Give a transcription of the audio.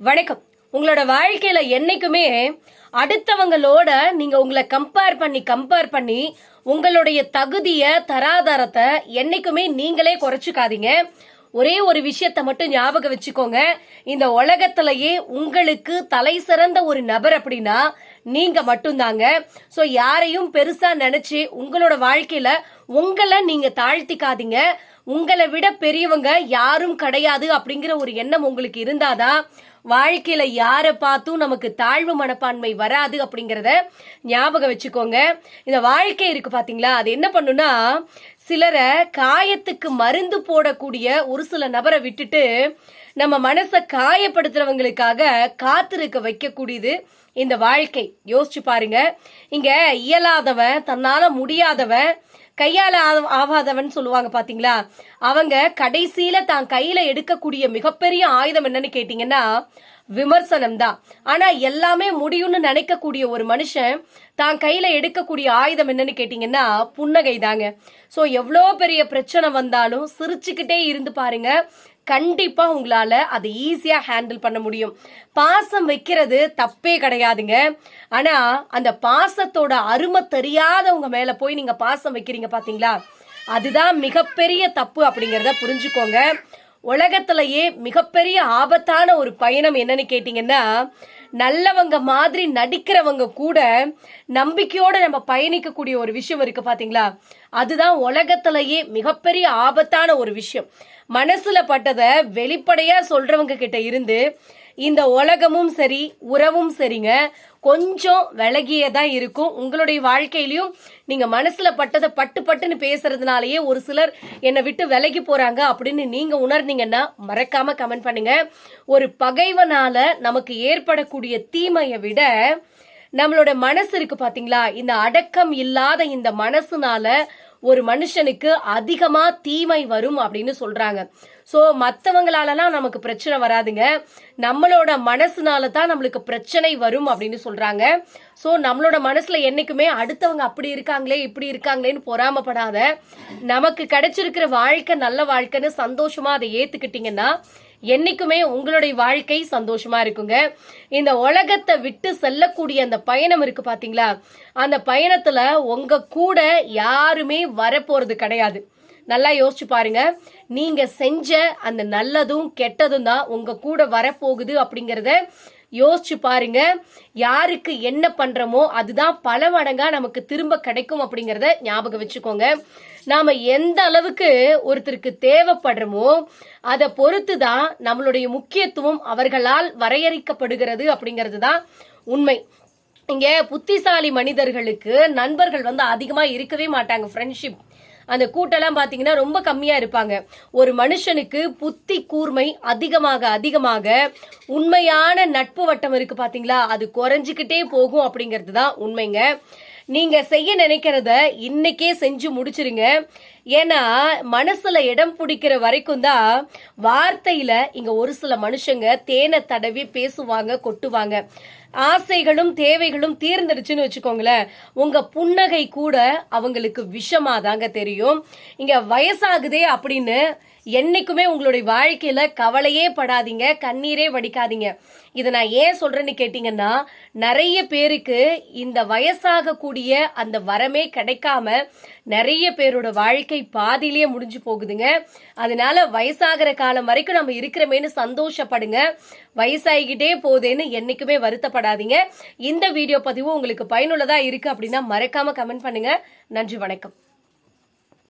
வணக்கம். உங்களோட வாழ்க்கையில என்னைக்குமே அடுத்தவங்களோட நீங்க உங்களை கம்பேர் பண்ணி கம்பேர் பண்ணி உங்களுடைய தகுதிய தராதாரத்தை என்னைக்குமே நீங்களே குறைச்சிக்காதீங்க. ஒரே ஒரு விஷயத்தை மட்டும் ஞாபகம் வச்சுக்கோங்க. இந்த உலகத்திலேயே உங்களுக்கு தலை சிறந்த ஒரு நபர் அப்படின்னா நீங்க மட்டும்தாங்க. ஸோ யாரையும் பெருசா நினைச்சு உங்களோட வாழ்க்கையில உங்களை நீங்க தாழ்த்திக்காதீங்க. உங்களை விட பெரியவங்க யாரும் கிடையாது அப்படிங்கிற ஒரு எண்ணம் உங்களுக்கு இருந்தாதான் வாழ்க்கையில யாரை பார்த்தும் நமக்கு தாழ்வு மனப்பான்மை வராது அப்படிங்கிறத ஞாபகம் வச்சுக்கோங்க. இந்த வாழ்க்கை இருக்கு பாத்தீங்களா? அது என்ன பண்ணுனா சிலரை காயத்துக்கு மருந்து போடக்கூடிய ஒரு சில நபரை விட்டுட்டு நம்ம மனசை காயப்படுத்துறவங்களுக்காக காத்திருக்க வைக்கக்கூடியது இந்த வாழ்க்கை. யோசிச்சு பாருங்க. இங்க இயலாதவன் தன்னால முடியாதவன் கையால ஆவாதவன் சொல்லுவாங்க பாத்தீங்களா? அவங்க கடைசியில தான் கையில எடுக்கக்கூடிய மிகப்பெரிய ஆயுதம் என்னன்னு கேட்டீங்கன்னா விமர்சனம் தான் ஆனா எல்லாமே முடியும்னு நினைக்கக்கூடிய ஒரு மனுஷன் தான் கையில எடுக்கக்கூடிய ஆயுதம் என்னன்னு கேட்டீங்கன்னா புன்னகை தாங்க ஸோ எவ்வளோ பெரிய பிரச்சனை வந்தாலும் சிரிச்சுக்கிட்டே இருந்து பாருங்க. கண்டிப்பா உங்களால அதை ஈஸியா ஹேண்டில் பண்ண முடியும். பாசம் வைக்கிறது தப்பே கிடையாதுங்க. ஆனா அந்த பாசத்தோட அருமை தெரியாதவங்க மேல போய் நீங்க பாசம் வைக்கிறீங்க பாத்தீங்களா? அதுதான் மிகப்பெரிய தப்பு அப்படிங்கிறத புரிஞ்சுக்கோங்க. உலகத்திலேயே மிகப்பெரிய ஆபத்தான ஒரு பயணம் என்னன்னு கேட்டிங்கன்னா நல்லவங்க மாதிரி நடிக்கிறவங்க கூட நம்பிக்கையோடு நம்ம பயணிக்கக்கூடிய ஒரு விஷயம் இருக்குது பார்த்தீங்களா அதுதான் உலகத்திலேயே மிகப்பெரிய ஆபத்தான ஒரு விஷயம். மனசில் பட்டதை வெளிப்படையாக சொல்கிறவங்க கிட்ட இருந்து இந்த உலகமும் சரி உறவும் சரிங்க. கொஞ்சம் விலகியதா இருக்கும். உங்களுடைய வாழ்க்கையிலையும் நீங்க மனசுல பட்டதை பட்டு பட்டுன்னு பேசுறதுனாலயே ஒரு சிலர் என்னை விட்டு விலகி போறாங்க அப்படின்னு நீங்க உணர்ந்தீங்கன்னா மறக்காம கமெண்ட் பண்ணுங்க. ஒரு பகைவனால நமக்கு ஏற்படக்கூடிய தீமையை விட நம்மளோட மனசு இருக்கு பாத்தீங்களா? இந்த அடக்கம் இல்லாத இந்த மனசுனால ஒரு மனுஷனுக்கு அதிகமா தீமை வரும் அப்படின்னு சொல்றாங்க. ஸோ மற்றவங்களாலலாம் நமக்கு பிரச்சனை வராதுங்க. நம்மளோட மனசுனால தான் நம்மளுக்கு பிரச்சனை வரும் அப்படின்னு சொல்கிறாங்க ஸோ நம்மளோட மனசில் என்னைக்குமே அடுத்தவங்க அப்படி இருக்காங்களே இப்படி இருக்காங்களேன்னு பொறாமப்படாத. நமக்கு கிடைச்சிருக்கிற வாழ்க்கை நல்ல வாழ்க்கைன்னு சந்தோஷமாக அதை ஏற்றுக்கிட்டிங்கன்னா என்னைக்குமே உங்களுடைய வாழ்க்கை சந்தோஷமா இருக்குங்க. இந்த உலகத்தை விட்டு செல்லக்கூடிய அந்த பயணம் இருக்கு பாத்தீங்களா? அந்த பயணத்துல உங்க கூட யாருமே வரப்போறது கிடையாது. நல்லா யோசிச்சு பாருங்க. நீங்க செஞ்ச அந்த நல்லதும் கெட்டதும் தான் உங்க கூட வரப்போகுது அப்படிங்கறத யோசிச்சு பாருங்க. யாருக்கு என்ன பண்றோமோ அதுதான் பல மடங்கா நமக்கு திரும்ப கிடைக்கும் அப்படிங்கறத ஞாபகம் வச்சுக்கோங்க. நாம எந்த அளவுக்கு ஒருத்தருக்கு தேவைப்படுறோமோ அதை பொறுத்து தான் நம்மளுடைய முக்கியத்துவம் அவர்களால் வரையறுக்கப்படுகிறது அப்படிங்கிறது தான் உண்மை. இங்கே புத்திசாலி மனிதர்களுக்கு நண்பர்கள் வந்து அதிகமாக இருக்கவே மாட்டாங்க ஃப்ரெண்ட்ஷிப் அந்த கூட்டெல்லாம் பார்த்தீங்கன்னா ரொம்ப கம்மியாக இருப்பாங்க. ஒரு மனுஷனுக்கு புத்தி கூர்மை அதிகமாக அதிகமாக உண்மையான நட்பு வட்டம் இருக்குது பார்த்தீங்களா அது குறைஞ்சுக்கிட்டே போகும் அப்படிங்கிறது தான் உண்மைங்க. நீங்க செய்ய நினைக்கிறத இன்னைக்கே செஞ்சு முடிச்சிருங்க. ஏன்னா மனசுல இடம் பிடிக்கிற வரைக்கும் தான் வார்த்தையில இங்க ஒரு சில மனுஷங்க தேனை தடவி பேசுவாங்க கொட்டுவாங்க. ஆசைகளும் தேவைகளும் தீர்ந்துடுச்சுன்னு வச்சுக்கோங்களேன். உங்க புன்னகை கூட அவங்களுக்கு விஷமா தாங்க தெரியும். இங்க வயசாகுதே அப்படின்னு என்னைக்குமே உங்களுடைய வாழ்க்கையில கவலையே படாதீங்க கண்ணீரே வடிக்காதீங்க. இதை நான் ஏன் சொல்றேன்னு கேட்டிங்கன்னா நிறைய பேருக்கு இந்த வயசாகக்கூடிய அந்த வரமே கிடைக்காம நிறைய பேரோட வாழ்க்கை பாதியிலேயே முடிஞ்சு போகுதுங்க. அதனால வயசாகிற காலம் வரைக்கும் நம்ம இருக்கிறமேன்னு சந்தோஷப்படுங்க. வயசாகிக்கிட்டே போதேன்னு என்றைக்குமே வருத்தப்படாதீங்க. இந்த வீடியோ பதிவு உங்களுக்கு பயனுள்ளதாக இருக்குது அப்படின்னா மறக்காம கமெண்ட் பண்ணுங்க. நன்றி வணக்கம்.